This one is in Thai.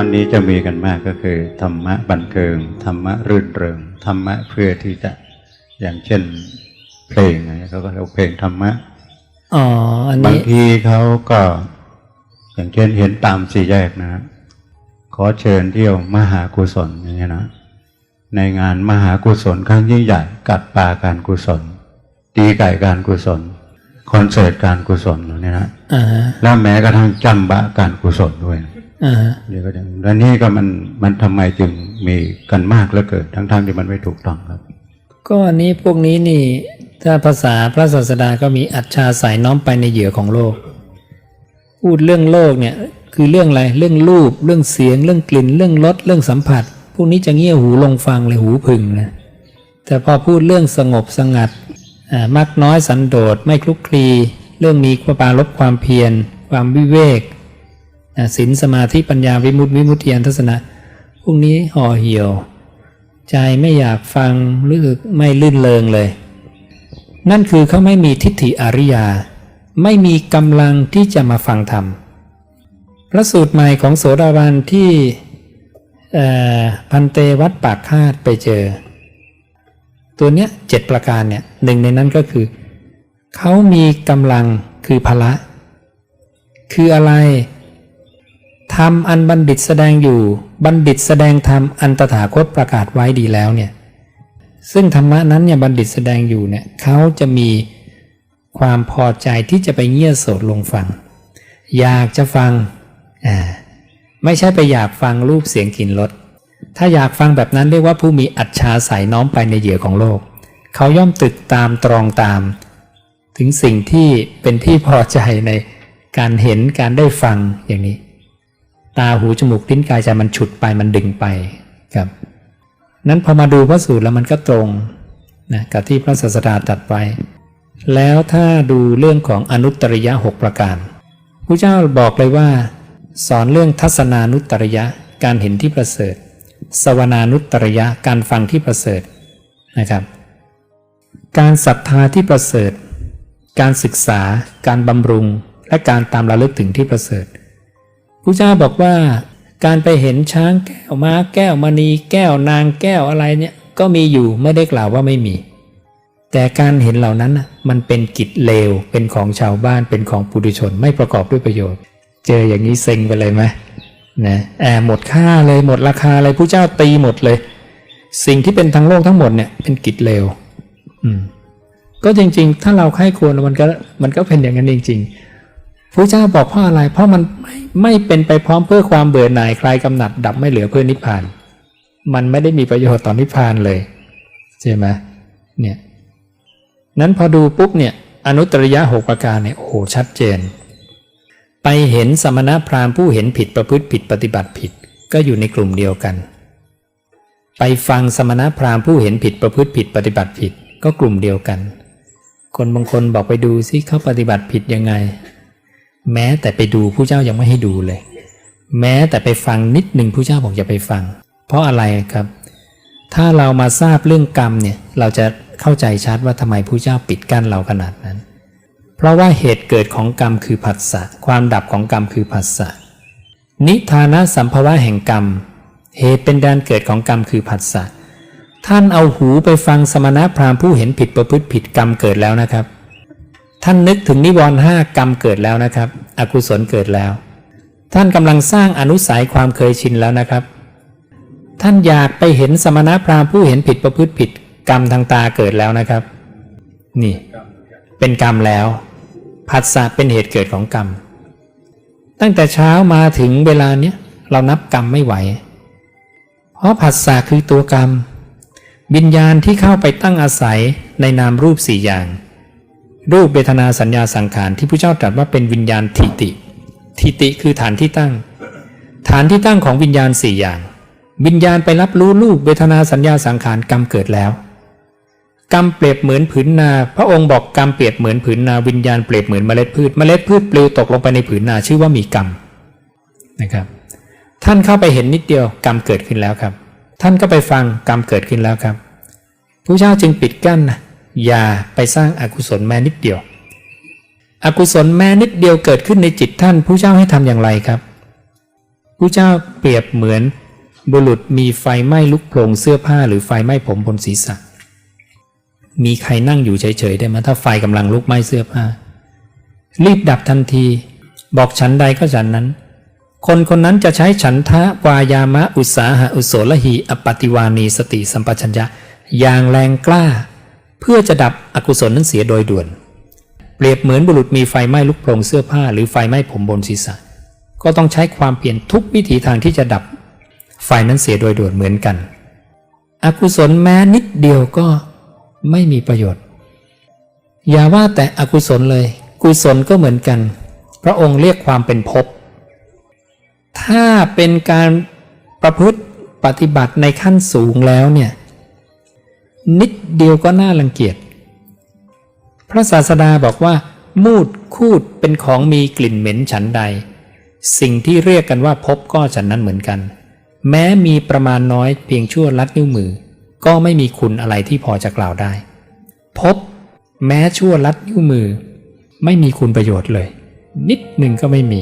วันนี้จะมีกันมากก็คือ ธรรมะบันเทิงธรรมะรื่นเริงธรรมะเพื่อที่จะอย่างเช่น เพลงไงเขาก็เรียกว่าเพลงธรรมะอ๋ออันบางนี้ทีเขาก็ อย่างเช่นเห็นตามสี่แยกนะฮะขอเชิญเที่ยวมหากุศลอย่างเงี้ยนะในงานมหากุศลครั้งยิ่งใหญ่กัดปลาการกุศลตีไก่การกุศลคอนเสิร์ตการกุศลเหล่านี้นะอ่าฮะแล้วแม้กระทั่งจำบะการกุศลด้วยอ่าฮะ เดี๋ยวก็จะแล้วนี่ก็มันมันทำไมจึงมีกันมากเหลือเกินทั้งๆที่มันไม่ถูกต้องครับ ก็อันนี้พวกนี้นี่ ถ้าภาษาพระศาสดาก็มีอัจฉาสายน้อมไปในเหยื่อของโลก พูดเรื่องโลกเนี่ย คือเรื่องอะไรเรื่องรูป เรื่องเสียง เรื่องกลิ่น เรื่องรสเรื่องสัมผัส พวกนี้จะเงี่ยหูลงฟังเลยหูพึงนะแต่พอพูดเรื่องสงบสงัดอ่ามักน้อยสันโดษไม่คลุกคลี เรื่องมีความปรารบความเพียร ความวิเวกอ่า ศีลสมาธิปัญญาวิมุตติวิมุตติยานทัศนะพวกนี้ห่อเหี่ยว ใจไม่อยากฟังหรือไม่ลื่นเลงเลย นั่นคือเขาไม่มีทิฏฐิอริยา ไม่มีกำลังที่จะมาฟังธรรมพระสูตรใหม่ของโสดาบันที่พันเตวัดปากคาดไปเจอ ตัวเนี้ยเจ็ดประการเนี่ยหนึ่งในนั้นก็คือ เขามีกำลังคือพละ คืออะไร ธรรมอันบัณฑิตแสดงอยู่ บัณฑิตแสดงธรรมอันตถาคตประกาศไว้ดีแล้วเนี่ย ซึ่งธรรมะนั้นเนี่ยบัณฑิตแสดงอยู่เนี่ยเขาจะมีความพอใจที่จะไปเงี่ยโสดลงฟัง อยากจะฟังอ่าไม่ใช่ไปอยากฟังรูปเสียงกลิ่นรสถ้าอยากฟังแบบนั้นเรียกว่าผู้มีอัจฉาสายน้อมไปในเหยื่อของโลก เขาย่อมตึกตามตรองตาม ถึงสิ่งที่เป็นที่พอใจในการเห็นการได้ฟังอย่างนี้ ตาหูจมูกลิ้นกายใจมันฉุดไปมันดึงไปครับนั้นพอมาดูพระสูตรแล้วมันก็ตรงนะกับที่พระศาสดาตรัสไว้แล้วถ้าดูเรื่องของอนุตตริยะหกประการพระเจ้าบอกเลยว่า สอนเรื่องทัศนานุตตริยะการเห็นที่ประเสริฐ สวนานุตตริยะการฟังที่ประเสริฐนะครับ การศรัทธาที่ประเสริฐ การศึกษา การบำรุง และการตามระลึกถึงที่ประเสริฐ ระเจ้าบอกว่าการไปเห็นช้างแก้วม้าแก้วมณีแก้วนางแก้วอะไรเนี่ยก็มีอยู่ไม่ได้กล่าวว่าไม่มี แต่การเห็นเหล่านั้นมันเป็นกิจเลวเป็นของชาวบ้านเป็นของปุถุชนไม่ประกอบด้วยประโยชน์ เจออย่างนี้เซ็งไปเลยไหมนะแอบหมดค่าเลยหมดราคาเลยผู้เจ้าตีหมดเลย สิ่งที่เป็นทางโลกทั้งหมดเนี่ยเป็นกิจเลวอืมก็จริง ๆ ถ้าเราใคร่ควรมันก็มันก็เป็นอย่างนั้นจริง ๆ พระเจ้าบอกเพราะอะไร เพราะมันไม่ไม่เป็นไปพร้อมเพื่อความเบื่อหน่ายคลายกำหนัดดับไม่เหลือเพื่อนิพพาน มันไม่ได้มีประโยชน์ต่อนิพพานเลยใช่ไหมเนี่ยนั้นพอดูปุ๊บเนี่ยอนุตริยะหกประการเนี่ยโอ้โหชัดเจน ไปเห็นสมณพราหมณ์ผู้เห็นผิดประพฤติผิดปฏิบัติผิดก็อยู่ในกลุ่มเดียวกัน ไปฟังสมณพราหมณ์ผู้เห็นผิดประพฤติผิดปฏิบัติผิดก็กลุ่มเดียวกัน คนบางคนบอกไปดูซิเขาปฏิบัติผิดยังไง แม้แต่ไปดูผู้เจ้ายังไม่ให้ดูเลย แม้แต่ไปฟังนิดหนึ่งผู้เจ้าบอกอย่าไปฟัง เพราะอะไรครับ ถ้าเรามาทราบเรื่องกรรมเนี่ยเราจะเข้าใจชัดว่าทำไมผู้เจ้าปิดกั้นเราขนาดนั้น เพราะว่าเหตุเกิดของกรรมคือผัสสะความดับของกรรมคือผัสสะนิทานะสัมภวะแห่งกรรม เหตุเป็นการเกิดของกรรมคือผัสสะท่านเอาหูไปฟังสมณพราหมณ์ผู้เห็นผิดประพฤติผิดกรรมเกิดแล้วนะครับ ท่านนึกถึงนิวรณ์ห้ากรรมเกิดแล้วนะครับ อกุศลเกิดแล้ว ท่านกำลังสร้างอนุสัยความเคยชินแล้วนะครับ ท่านอยากไปเห็นสมณพราหมณ์ผู้เห็นผิดประพฤติผิดกรรมทางตาเกิดแล้วนะครับ นี่ เป็นกรรมแล้วผัสสะเป็นเหตุเกิดของกรรม ตั้งแต่เช้ามาถึงเวลาเนี้ยเรานับกรรมไม่ไหว เพราะผัสสะคือตัวกรรมวิญญาณที่เข้าไปตั้งอาศัยในนามรูปสี่อย่าง รูปเวทนาสัญญาสังขารที่พระเจ้าตรัสว่าเป็นวิญญาณทิติทิติคือฐานที่ตั้ง ฐานที่ตั้งของวิญญาณสี่อย่าง วิญญาณไปรับรู้รูปเวทนาสัญญาสังขารกรรมเกิดแล้ว กรรมเปรียบเหมือนผืนนา พระองค์บอกกรรมเปรียบเหมือนผืนนาวิญญาณเปรียบเหมือนเมล็ดพืช เมล็ดพืชปลิวตกลงไปในผืนนาชื่อว่ามีกรรมนะครับ ท่านเข้าไปเห็นนิดเดียวกรรมเกิดขึ้นแล้วครับ ท่านก็ไปฟังกรรมเกิดขึ้นแล้วครับพระเจ้าจึงปิดกั้นนะ อย่าไปสร้างอากุศลแม้นิดเดียว อกุศลแม้นิดเดียวเกิดขึ้นในจิตท่านผู้เจ้าให้ทำอย่างไรครับผู้เจ้าเปรียบเหมือน บุรุษมีไฟไหม้ลุกโผลงเสื้อผ้าหรือไฟไหม้ผมบนศีรษะ มีใครนั่งอยู่เฉยๆได้ไหมถ้าไฟกำลังลุกไหม้เสื้อผ้า รีบดับทันที บอกฉันใดก็ฉันนั้น คนคนนั้นจะใช้ฉันทะวายามะอุตสาหะอุโสลหีอปฏิวานีสติสัมปชัญญะอย่างแรงกล้า เพื่อจะดับอกุศลนั้นเสียโดยด่วน เปรียบเหมือนบุรุษมีไฟไหม้ลุกโผลงเสื้อผ้าหรือไฟไหม้ผมบนศีรษะ ก็ต้องใช้ความเปลี่ยนทุกวิถีทางที่จะดับ ไฟนั้นเสียโดยด่วนเหมือนกัน อกุศลแม้นิดเดียวก็ไม่มีประโยชน์ อย่าว่าแต่อกุศลเลย กุศลก็เหมือนกัน พระองค์เรียกความเป็นภพถ้าเป็นการประพฤติปฏิบัติในขั้นสูงแล้วเนี่ย นิดเดียวก็น่ารังเกียจ พระศาสดาบอกว่า มูดคูดเป็นของมีกลิ่นเหม็นฉันใด สิ่งที่เรียกกันว่าภพก็ฉันนั้นเหมือนกัน แม้มีประมาณน้อยเพียงชั่วลัดนิ้วมือ ก็ไม่มีคุณอะไรที่พอจะกล่าวได้ภพแม้ชั่วลัดนิ้วมือ ไม่มีคุณประโยชน์เลย นิดหนึ่งก็ไม่มี